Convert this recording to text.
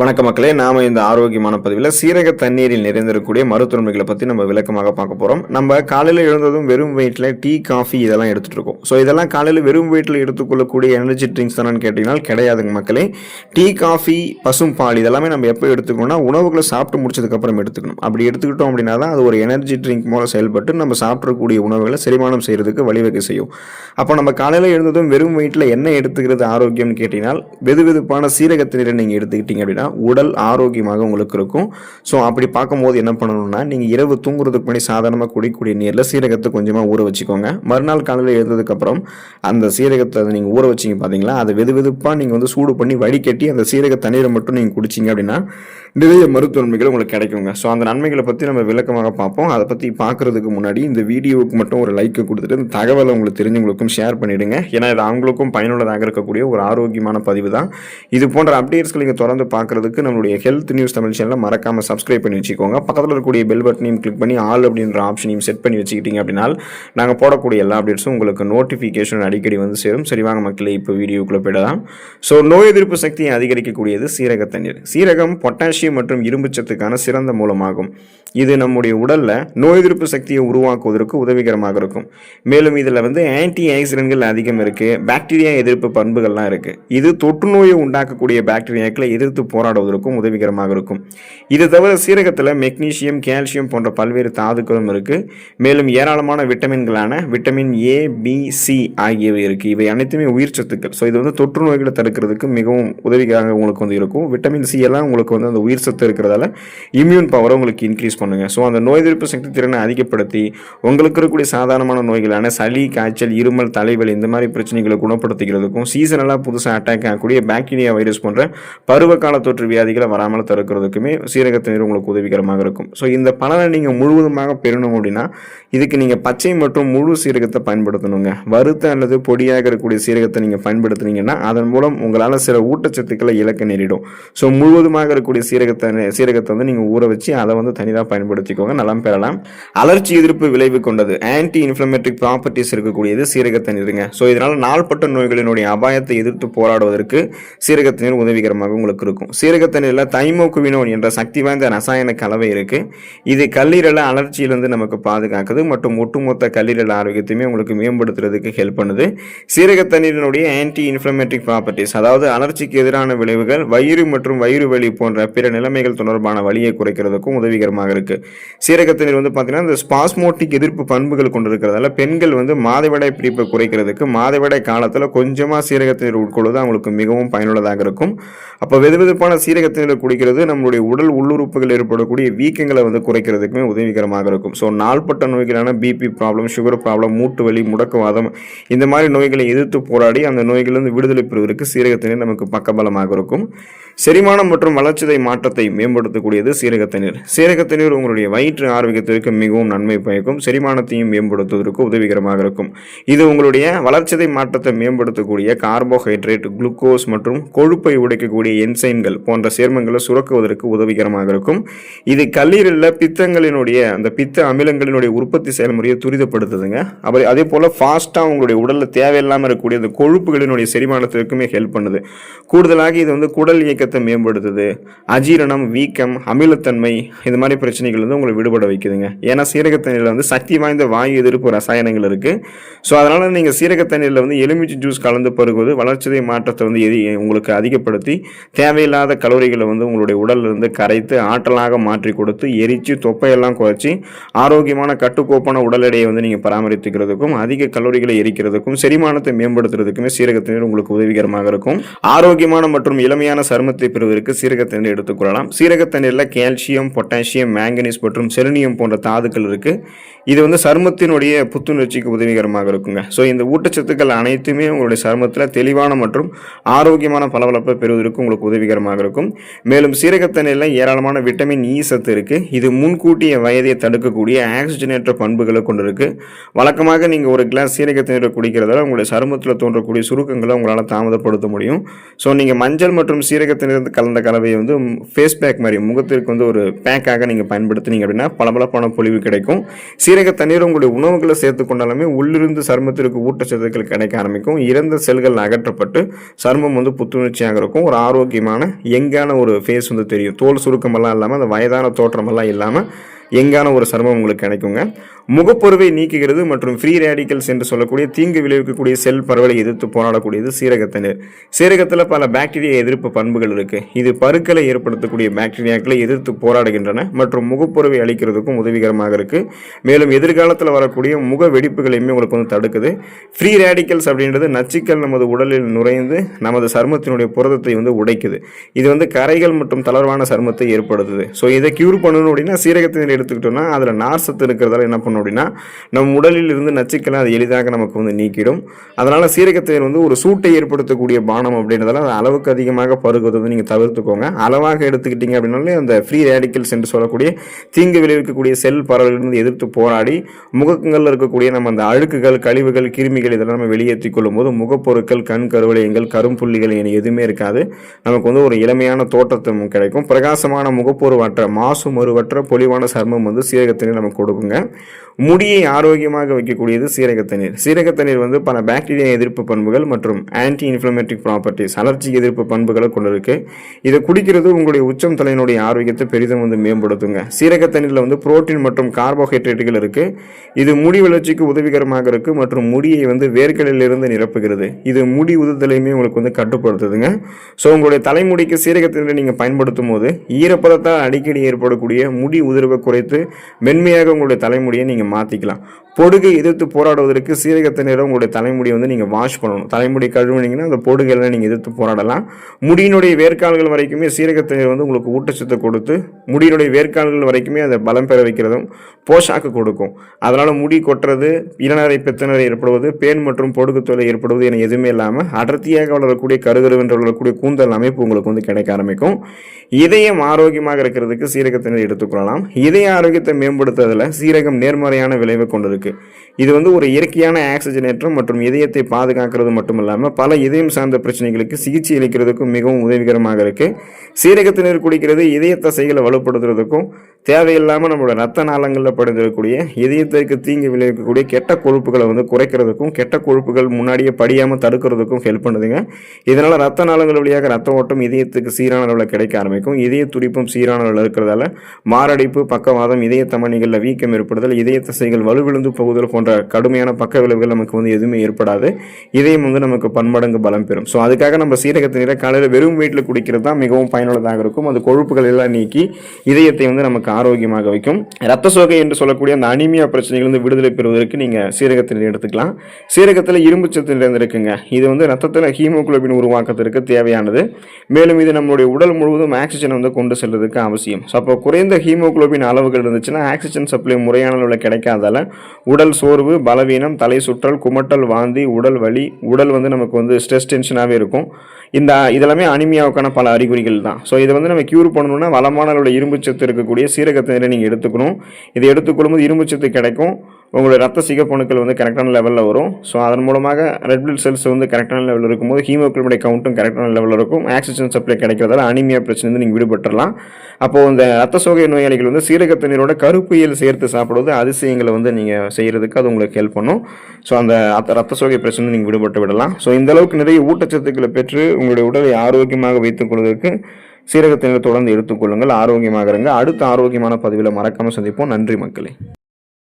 வணக்க மக்களே நாம இந்த ஆரோக்கியமான பதிவில் சீரக தண்ணீரில் நிறைந்திருக்கக்கூடிய மருத்துவமைகளை பற்றி நம்ம விளக்கமாக பார்க்க போகிறோம் நம்ம காலையில் எழுந்ததும் வெறும் வயிற்றில் டீ காஃபி இதெல்லாம் எடுத்துகிட்டு இருக்கோம். ஸோ இதெல்லாம் காலையில் வெறும் வயிற்றில் எடுத்துக்கொள்ளக்கூடிய எனர்ஜி ட்ரிங்க்ஸ் தானு கேட்டிங்கன்னா கிடையாதுங்க மக்களே. டீ காஃபி பசும் பால் இதெல்லாமே நம்ம எப்போ எடுத்துக்கணும்னா உணவுகளை சாப்பிட்டு முடிச்சதுக்கப்புறம் எடுத்துக்கணும். அப்படி எடுத்துக்கிட்டோம் அப்படின்னா தான் அது ஒரு எனர்ஜி ட்ரிங்க் மூலம் செயல்பட்டு நம்ம சாப்பிடக்கூடிய உணவுகளை செரிமானம் செய்கிறதுக்கு வழிவகை செய்யும். அப்போ நம்ம காலையில் எழுந்ததும் வெறும் வயிற்றில் என்ன எடுத்துக்கிறது ஆரோக்கியம்னு கேட்டிங்கன்னா வெது வெதுப்பான சீரக தண்ணீரை நீங்கள் எடுத்துக்கிட்டீங்க அப்படின்னா உடல் ஆரோக்கியமாக உங்களுக்கு இருக்கும். ஸோ அப்படி பார்க்கும்போது என்ன பண்ணணும்னா நீங்கள் இரவு தூங்குறதுக்கு முன்னாடி சாதாரணமாக குடிக்கக்கூடிய நீரில் சீரகத்தை கொஞ்சமாக ஊற வச்சுக்கோங்க. மறுநாள் காலையில் எழுந்ததுக்கப்புறம் அந்த சீரகத்தை நீங்கள் ஊற வச்சிங்க பார்த்தீங்களா அதை வெது வெதுப்பாக நீங்கள் வந்து சூடு பண்ணி வடிகட்டி அந்த சீரக தண்ணீரை மட்டும் நீங்கள் குடிச்சிங்க அப்படின்னா நிறைய மருத்துவ நன்மைகள் உங்களுக்கு கிடைக்குங்க. ஸோ அந்த நன்மைகளை பற்றி நம்ம விளக்கமாக பார்ப்போம். அதை பற்றி பார்க்குறதுக்கு முன்னாடி இந்த வீடியோவுக்கு மட்டும் ஒரு லைக்கை கொடுத்துட்டு இந்த தகவலை உங்களுக்கு தெரிஞ்சவங்களுக்கும் ஷேர் பண்ணிவிடுங்க ஏன்னா இது அவங்களுக்கும் பயனுள்ளதாக இருக்கக்கூடிய ஒரு ஆரோக்கியமான பதிவு தான். இது போன்ற அப்டேட்ஸ்களை நீங்கள் தொடர்ந்து பார்க்குறதுக்கு நம்மளுடைய ஹெல்த் நியூஸ் தமிழ் சேனலை மறக்காமல் சப்ஸ்கிரைப் பண்ணி வச்சுக்கோங்க. பக்கத்தில் இருக்கக்கூடிய பெல் பட்டனையும் கிளிக் பண்ணி ஆல் அப்படின்ற ஆப்ஷனையும் செட் பண்ணி வச்சுக்கிட்டீங்க அப்படின்னா நாங்கள் போடக்கூடிய எல்லா அப்டேட்ஸும் உங்களுக்கு நோட்டிஃபிகேஷன் அடிக்கடி வந்து சேரும். சரிவாங்க மக்களே இப்போ வீடியோக்குள்ளே போயிடலாம். ஸோ நோய் எதிர்ப்பு சக்தியை அதிகரிக்கக்கூடியது சீரக தண்ணீர். சீரகம் பொட்டாசியம் மற்றும் இரும்புச்சத்துக்கான சிறந்த மூலமாகும். இது நம்முடைய உடலில் நோய் எதிர்ப்பு சக்தியை உருவாக்குவதற்கு உதவிகரமாக இருக்கும். மேலும் இதில் வந்து ஆன்டி ஆக்சிடென்ட்கள் அதிகம் இருக்குது பாக்டீரியா எதிர்ப்பு பண்புகள்லாம் இருக்குது இது தொற்று நோயை உண்டாக்கக்கூடிய பாக்டீரியாக்களை எதிர்த்து போராடுவதற்கும் உதவிகரமாக இருக்கும். இது தவிர சீரகத்தில் மெக்னீஷியம் கால்சியம் போன்ற பல்வேறு தாதுக்களும் இருக்குது மேலும் ஏராளமான விட்டமின்களான விட்டமின் ஏ பி சி ஆகியவை இருக்குது இவை அனைத்துமே உயிர் சத்துக்கள். ஸோ இது வந்து தொற்று நோய்களை தடுக்கிறதுக்கு மிகவும் உதவிகரமாக உங்களுக்கு வந்து இருக்கும். விட்டமின் சி எல்லாம் உங்களுக்கு வந்து அந்த உயிர் சத்து இருக்கிறதால இம்யூன் பவரை உங்களுக்கு இன்க்ரீஸ் பண்ணுங்க. ஸோ அந்த நோய் எதிர்ப்பு சக்தி திறனை அதிகப்படுத்தி உங்களுக்கு இருக்கக்கூடிய சாதாரணமான நோய்களான சளி காய்ச்சல் இருமல் தலைவலி இந்த மாதிரி பிரச்சனைகளை குணப்படுத்திக்கிறதுக்கும் சீசனலாக புதுசாக அட்டாக் ஆகக்கூடிய பாக்டீரியா வைரஸ் போன்ற பருவகால தொற்று வியாதிகளை வராமல் தடுக்கிறதுக்குமே சீரகத்தினர் உங்களுக்கு உதவிகரமாக இருக்கும். ஸோ இந்த பலனை நீங்கள் முழுவதுமாக பெறணும் அப்படின்னா இதுக்கு நீங்கள் பச்சை மற்றும் முழு சீரகத்தை பயன்படுத்தணுங்க. வறுத்த அல்லது பொடியாக இருக்கக்கூடிய சீரகத்தை நீங்கள் பயன்படுத்துனீங்கன்னா அதன் மூலம் உங்களால் சில ஊட்டச்சத்துக்களை இழக்க நேரிடும். ஸோ முழுவதுமாக இருக்கக்கூடிய சீரகத்தை சீரகத்தை வந்து நீங்கள் ஊற வச்சு அதை வந்து தனியாக பயன்படுத்திக்கோங்க. நலம் பெறலாம். அலர்ச்சி எதிர்ப்பு விளைவு கொண்டது. ஆன்டி இன்ஃப்ளமேட்டரி ப்ராப்பர்ட்டிஸ் இருக்கக்கூடியது சீரகத்தண்ணீருங்க ஸோ இதனால் நாள்பட்ட நோய்களினுடைய அபாயத்தை எதிர்த்து போராடுவதற்கு சீரகத்தண்ணீர் உதவிகரமாக உங்களுக்கு இருக்கும். சீரகத்தண்ணீரில் தைமோக்குவினோன் என்ற சக்தி வாய்ந்த ரசாயன கலவை இருக்கு. இது கல்லீரலை அலர்ச்சியிலிருந்து நமக்கு பாதுகாக்குது மற்றும் ஒட்டுமொத்த கல்லீரல் ஆரோக்கியத்தையுமே உங்களுக்கு மேம்படுத்துறதுக்கு ஹெல்ப் பண்ணுது. சீரகத்தண்ணீரினுடைய ஆன்டி இன்ஃப்ளமேட்டரி ப்ராப்பர்ட்டிஸ் அதாவது அலர்ச்சிக்கு எதிரான விளைவுகள் வயிறு மற்றும் வயிறு வலி போன்ற பிற நிலைமைகள் தொடர்பான வழியை குறைக்கிறதுக்கும் உதவிகரமாக இருக்கு. சீரகத்தண்ணீர் வந்து பார்த்தீங்கன்னா இந்த ஸ்பாஸ்மோட்டிக் எதிர்ப்பு பண்புகள் கொண்டிருக்கிறதால பெண்கள் வந்து மாதவிடாய் பிரிப்பை குறைக்கிறதுக்கு மாதவிடாய் காலத்தில் கொஞ்சமாக சீரகத்தண்ணீர் உட்கொள்வது அவங்களுக்கு மிகவும் பயனுள்ளதாக இருக்கும். அப்போ வெது வெதுப்பான சீரகத்தண்ணீர் குடிக்கிறது நம்மளுடைய உடல் உள்ளுறுப்புகள் ஏற்படக்கூடிய வீக்கங்களை வந்து குறைக்கிறதுக்குமே உதவிகரமாக இருக்கும். ஸோ நாள்பட்ட நோய்களான பிபி ப்ராப்ளம் சுகர் ப்ராப்ளம் மூட்டு வலி முடக்குவாதம் இந்த மாதிரி நோய்களை எதிர்த்து போராடி அந்த நோய்களிலிருந்து விடுதலை பெறுவதற்கு சீரகத்தண்ணீர் நமக்கு பக்கபலமாக இருக்கும். செரிமானம் மற்றும் வளர்ச்சிதை மாற்றத்தை மேம்படுத்தக்கூடியது சீரகத்தண்ணீர் சீரகத்தண்ணீர் உங்களுடைய வயிற்று ஆரோக்கியத்திற்கு மிகவும் நன்மை பயக்கும் செரிமானத்தையும் மேம்படுத்துவதற்கு உதவிகரமாக இருக்கும். இது உங்களுடைய வளர்ச்சிதை மாற்றத்தை மேம்படுத்தக்கூடிய கார்போஹைட்ரேட் குளுக்கோஸ் மற்றும் கொழுப்பை உடைக்கக்கூடிய என்சைம்கள் போன்ற சேர்மங்களை சுரக்குவதற்கு உதவிகரமாக இருக்கும். இது கல்லீரலில் பித்தங்களினுடைய அந்த பித்த அமிலங்களினுடைய உற்பத்தி செயல்முறையை துரிதப்படுத்துதுங்க. அப்படி அதே போல் ஃபாஸ்ட்டாக உங்களுடைய உடலில் தேவையில்லாமல் இருக்கக்கூடிய அந்த கொழுப்புகளினுடைய செரிமானத்திற்குமே ஹெல்ப் பண்ணுது. கூடுதலாக இது வந்து குடல் இயக்கத்தை மேம்படுத்துது அஜீரணம் வீக்கம் அமிலத்தன்மை இது மாதிரி பிரச்சனைகள் வந்து உங்களை விடுபட வைக்குதுங்க. ஏன்னா சீரக சீரகத்தண்ணீரில் வந்து சக்தி வாய்ந்த வாயு எதிர்ப்பு ரசாயனங்கள் இருக்குது ஸோ அதனால் நீங்கள் சீரக சீரகத்தண்ணீரில் வந்து எலுமிச்சை ஜூஸ் கலந்து பருகுவது வளர்ச்சிதை மாற்றத்தை வந்து எதி உங்களுக்கு அதிகப்படுத்தி தேவையில்லாத கலோரிகளை வந்து உங்களுடைய உடல்லிருந்து கரைத்து ஆற்றலாக மாற்றி கொடுத்து எரித்து தொப்பையெல்லாம் குறைச்சி ஆரோக்கியமான கட்டுக்கோப்பான உடல் எடையை வந்து நீங்கள் பராமரித்துக்கிறதுக்கும் அதிக கலோரிகளை எரிக்கிறதுக்கும் செரிமானத்தை மேம்படுத்துறதுக்குமே சீரகத்தண்ணீர் உங்களுக்கு உதவிகரமாக இருக்கும். ஆரோக்கியமான மற்றும் இளமையான சரும சருமத்தை பெறுவதற்கு சீரகத்தண்ணீர் எடுத்துக்கொள்ளலாம் சீரகத்தண்ணீரில் கால்சியம் பொட்டாசியம் மேங்கனீஸ் மற்றும் செலினியம் போன்ற தாதுக்கள் இருக்குது இது வந்து சருமத்தினுடைய புத்துணர்ச்சிக்கு உதவிகரமாக இருக்குங்க. ஸோ இந்த ஊட்டச்சத்துக்கள் அனைத்துமே உங்களுடைய சருமத்தில் தெளிவான மற்றும் ஆரோக்கியமான பளபளப்பை பெறுவதற்கு உங்களுக்கு உதவிகரமாக இருக்கும். மேலும் சீரகத்தண்ணீரில் ஏராளமான விட்டமின் இ e சத்து இருக்கு. இது முன்கூட்டிய வயதை தடுக்கக்கூடிய ஆக்சிஜனேற்ற பண்புகளை கொண்டிருக்கு. வழக்கமாக நீங்கள் ஒரு கிளாஸ் சீரகத்தண்ணீரை குடிக்கிறதால உங்களுடைய சருமத்தில் தோன்றக்கூடிய சுருக்கங்களை உங்களால் தாமதப்படுத்த முடியும். ஸோ நீங்கள் மஞ்சள் மற்றும் சீரக சீரகத்திலிருந்து கலந்த கலவையை வந்து ஃபேஸ் பேக் மாதிரி முகத்திற்கு வந்து ஒரு பேக்காக நீங்கள் பயன்படுத்தினீங்க அப்படின்னா பளபளப்பான பொலிவு கிடைக்கும். சீரக தண்ணீர் உங்களுடைய உணவுகளை சேர்த்து கொண்டாலுமே உள்ளிருந்து சருமத்திற்கு ஊட்டச்சத்துக்கள் கிடைக்க ஆரம்பிக்கும். இறந்த செல்கள் அகற்றப்பட்டு சருமம் வந்து புத்துணர்ச்சியாக இருக்கும். ஒரு ஆரோக்கியமான எங்கான ஒரு ஃபேஸ் வந்து தெரியும். தோல் சுருக்கமெல்லாம் இல்லாமல் அந்த வயதான தோற்றமெல்லாம் இல்லாமல் எங்கான ஒரு சருமம் உங்களுக்கு கிடைக்குங்க. முகப்பொருவை நீக்குகிறது மற்றும் ஃப்ரீ ரேடிக்கல்ஸ் என்று சொல்லக்கூடிய தீங்கு விளைவிக்கக்கூடிய செல் பரவலை எதிர்த்து போராடக்கூடியது சீரகத்தினர் சீரகத்தில் பல பாக்டீரியா எதிர்ப்பு பண்புகள் இருக்குது இது பருக்களை ஏற்படுத்தக்கூடிய பாக்டீரியாக்களை எதிர்த்து போராடுகின்றன மற்றும் முகப்பொருவை அளிக்கிறதுக்கும் உதவிகரமாக இருக்குது மேலும் எதிர்காலத்தில் வரக்கூடிய முக வெடிப்புகளையுமே உங்களுக்கு வந்து தடுக்குது. ஃப்ரீ ரேடிக்கல்ஸ் அப்படின்றது நச்சுக்கள் நமது உடலில் நுழைந்து நமது சருமத்தினுடைய புரதத்தை வந்து உடைக்குது. இது வந்து கரைகள் மற்றும் தளர்வான சருமத்தை ஏற்படுத்துது. ஸோ இதை க்யூர் பண்ணணும் அப்படின்னா சீரகத்தினர் எடுத்துக்கிட்டோம்னா அதில் நார்சத்து இருக்கிறதால என்ன பண்ணும் அப்படின்னா நம் உடலில் இருந்து நச்சுக்கெல்லாம் அது எளிதாக நமக்கு வந்து நீக்கிடும். அதனால் சீரகத்தேன் வந்து ஒரு சூட்டை ஏற்படுத்தக்கூடிய பானம் அப்படின்றதால அது அளவுக்கு அதிகமாக பருகுவது வந்து நீங்கள் தவிர்த்துக்கோங்க. அளவாக எடுத்துக்கிட்டீங்க அப்படின்னாலே அந்த ஃப்ரீ ரேடிக்கல்ஸ் என்று சொல்லக்கூடிய தீங்கு விளைவிக்கக்கூடிய செல் பரவலிருந்து எதிர்த்து போராடி முகங்களில் இருக்கக்கூடிய நம்ம அந்த அழுக்குகள் கழிவுகள் கிருமிகள் இதெல்லாம் நம்ம வெளியேற்றி கொள்ளும்போது முகப்பொருட்கள் கண் கருவளையங்கள் கரும்புள்ளிகள் என எதுவுமே இருக்காது. நமக்கு வந்து ஒரு இளமையான தோற்றத்தும் கிடைக்கும். பிரகாசமான முகப்பொருவற்ற மாசு மறுவற்ற பொலிவான சர்மம் வந்து சீரகத்தினை நமக்கு கொடுக்குங்க. முடியை ஆரோக்கியமாக வைக்கக்கூடியது சீரக தண்ணீர். சீரக தண்ணீர் வந்து பல பாக்டீரியா எதிர்ப்பு பண்புகள் மற்றும் ஆன்டி இன்ஃப்ளமேட்டிக் ப்ராப்பர்ட்டிஸ் அலர்ஜி எதிர்ப்பு பண்புகளை கொண்டிருக்கு. இதை குடிக்கிறது உங்களுடைய உச்சம் தலையினுடைய ஆரோக்கியத்தை பெரிதும் வந்து மேம்படுத்துங்க. சீரக தண்ணீரில் வந்து புரோட்டீன் மற்றும் கார்போஹைட்ரேட்டுகள் இருக்கு. இது முடி வளர்ச்சிக்கு உதவிகரமாக இருக்கு மற்றும் முடியை வந்து வேர்களிலிருந்து நிரப்புகிறது. இது முடி உதுதலையுமே உங்களுக்கு வந்து கட்டுப்படுத்துதுங்க. ஸோ உங்களுடைய தலைமுடிக்கு சீரகத்தண்ணீரை நீங்கள் பயன்படுத்தும் போது ஈரப்பதத்தால் அடிக்கடி ஏற்படக்கூடிய முடி உதிர்வை குறைத்து மென்மையாக உங்களுடைய தலைமுடியை நீங்கள் மாற்றிக்கலாம் பொடுகை எதிர்த்து போராடுவதற்கு சீரகத்தை நேரம் உங்களுடைய தலைமுடியை வந்து நீங்கள் வாஷ் பண்ணணும். தலைமுடி கழுவுனீங்கன்னா அந்த பொடுகையெல்லாம் நீங்கள் எதிர்த்து போராடலாம். முடியினுடைய வேர்க்கால்கள் வரைக்குமே சீரகத்தை நீர் வந்து உங்களுக்கு ஊட்டச்சத்தை கொடுத்து முடியினுடைய வேர்க்கால்கள் வரைக்குமே அதை பலம் பெற வைக்கிறதும் போஷாக்கு கொடுக்கும். அதனால் முடி கொட்டுறது இளநரை பெத்தநரை ஏற்படுவது பேன் மற்றும் பொடுகு தொலை ஏற்படுவது என எதுவுமே இல்லாமல் அடர்த்தியாக வளரக்கூடிய கருகருவென்று வளரக்கூடிய கூந்தல் அமைப்பு உங்களுக்கு வந்து கிடைக்க ஆரம்பிக்கும். இதயம் ஆரோக்கியமாக இருக்கிறதுக்கு சீரகத்தினர் எடுத்துக்கொள்ளலாம். இதய ஆரோக்கியத்தை மேம்படுத்துறதுல சீரகம் நேர்மறையான விளைவை கொண்டிருக்கு. okay இது வந்து ஒரு இயற்கையான ஆக்சிஜனேற்றம் மற்றும் இதயத்தை பாதுகாக்கிறது மட்டும் இல்லாமல் பல இதயம் சார்ந்த பிரச்சனைகளுக்கு சிகிச்சை அளிக்கிறதுக்கும் மிகவும் உதவிகரமாக இருக்கு. சீரகத்தினர் குடிக்கிறது இதய தசைகளை வலுப்படுத்துறதுக்கும் தேவையில்லாமல் நம்மளோட ரத்த நாளங்களில் படிந்திருக்கக்கூடிய இதயத்திற்கு தீங்கு விளைவிக்கக்கூடிய கெட்ட கொழுப்புகளை வந்து குறைக்கிறதுக்கும் கெட்ட கொழுப்புகள் முன்னாடியே படியாமல் தடுக்கிறதுக்கும் ஹெல்ப் பண்ணுதுங்க. இதனால் ரத்த நாளங்கள் வழியாக ரத்த ஓட்டம் இதயத்துக்கு சீரான அளவில் கிடைக்க ஆரம்பிக்கும். இதய துடிப்பும் சீரான அளவில் இருக்கிறதால மாரடைப்பு பக்கவாதம் இதய தமணிகளில் வீக்கம் ஏற்படுதல் இதய தசைகள் வலுவிழுந்து போகுதல் போன்ற கடுமையான பக்க விளைவுகள் நமக்கு வந்து எதுவுமே ஏற்படாது. இதயம் வந்து நமக்கு பன்மடங்கு பலம் பெறும். ஸோ அதுக்காக நம்ம சீரகத்தை நீரை காலையில் வெறும் வீட்டில் குடிக்கிறது தான் மிகவும் பயனுள்ளதாக இருக்கும். அது கொழுப்புகள் எல்லாம் நீக்கி இதயத்தை வந்து நமக்கு ஆரோக்கியமாக வைக்கும். ரத்த சோகை என்று சொல்லக்கூடிய அந்த அனிமியா பிரச்சனைகளிலிருந்து விடுதலை பெறுவதற்கு நீங்கள் சீரகத்தை நீர் எடுத்துக்கலாம். சீரகத்தில் இரும்பு சத்து நிறைந்திருக்குங்க. இது வந்து ரத்தத்தில் ஹீமோகுளோபின் உருவாக்கத்திற்கு தேவையானது. மேலும் இது நம்மளுடைய உடல் முழுவதும் ஆக்சிஜன் வந்து கொண்டு செல்வதற்கு அவசியம். ஸோ அப்போ குறைந்த ஹீமோகுளோபின் அளவுகள் இருந்துச்சுன்னா ஆக்சிஜன் சப்ளை முறையான அளவில் கிடைக்காதால உடல் சோர்வு பலவீனம் தலை சுற்றல் குமட்டல் வாந்தி உடல் வலி. உடல் வந்து நமக்கு வந்து ஸ்ட்ரெஸ் டென்ஷனாகவே இருக்கும். இந்த இதெல்லாமே அனிமியாவுக்கான பல அறிகுறிகள் தான். ஸோ இதை வந்து நம்ம க்யூர் பண்ணணும்னா வளமான இரும்பு இரும்புச்சத்து இருக்கக்கூடிய சீரகத்தினரை நீங்கள் எடுத்துக்கணும். இதை எடுத்துக்கொள்ளும்போது இரும்புச்சத்து கிடைக்கும். உங்களுடைய ரத்த சிகப்பணுக்கள் வந்து கரெக்டான லெவலில் வரும். ஸோ அதன் மூலமாக ரெட் பிளட் செல்ஸ் வந்து கரெக்டான லெவலில் இருக்கும்போது ஹீமோக்ளோபுடைய கவுண்ட்டும் கரெக்டான லெவலில் இருக்கும். ஆக்சிஜன் சப்ளை கிடைக்கிறதால அனிமியா பிரச்சனை வந்து நீங்கள் விடுபட்டுடலாம் அப்போது இந்த ரத்த சோகை நோயாளிகள் வந்து சீரக தண்ணீரோட கருப்பியல் சேர்த்து சாப்பிடுவது அதிசயங்களை வந்து நீங்கள் செய்கிறதுக்கு அது உங்களுக்கு ஹெல்ப் பண்ணும். ஸோ அந்த ரத்த சோகை பிரச்சனை நீங்கள் விடுபட்டு விடலாம். ஸோ இந்த அளவுக்கு நிறைய ஊட்டச்சத்துக்களை பெற்று உங்களுடைய உடலை ஆரோக்கியமாக வைத்துக் கொள்வதற்கு சீரகத்தினர் தொடர்ந்து எடுத்துக்கொள்ளுங்கள் ஆரோக்கியமாக இருங்க அடுத்த ஆரோக்கியமான பதிவில் மறக்காமல் சந்திப்போம். நன்றி மக்களே.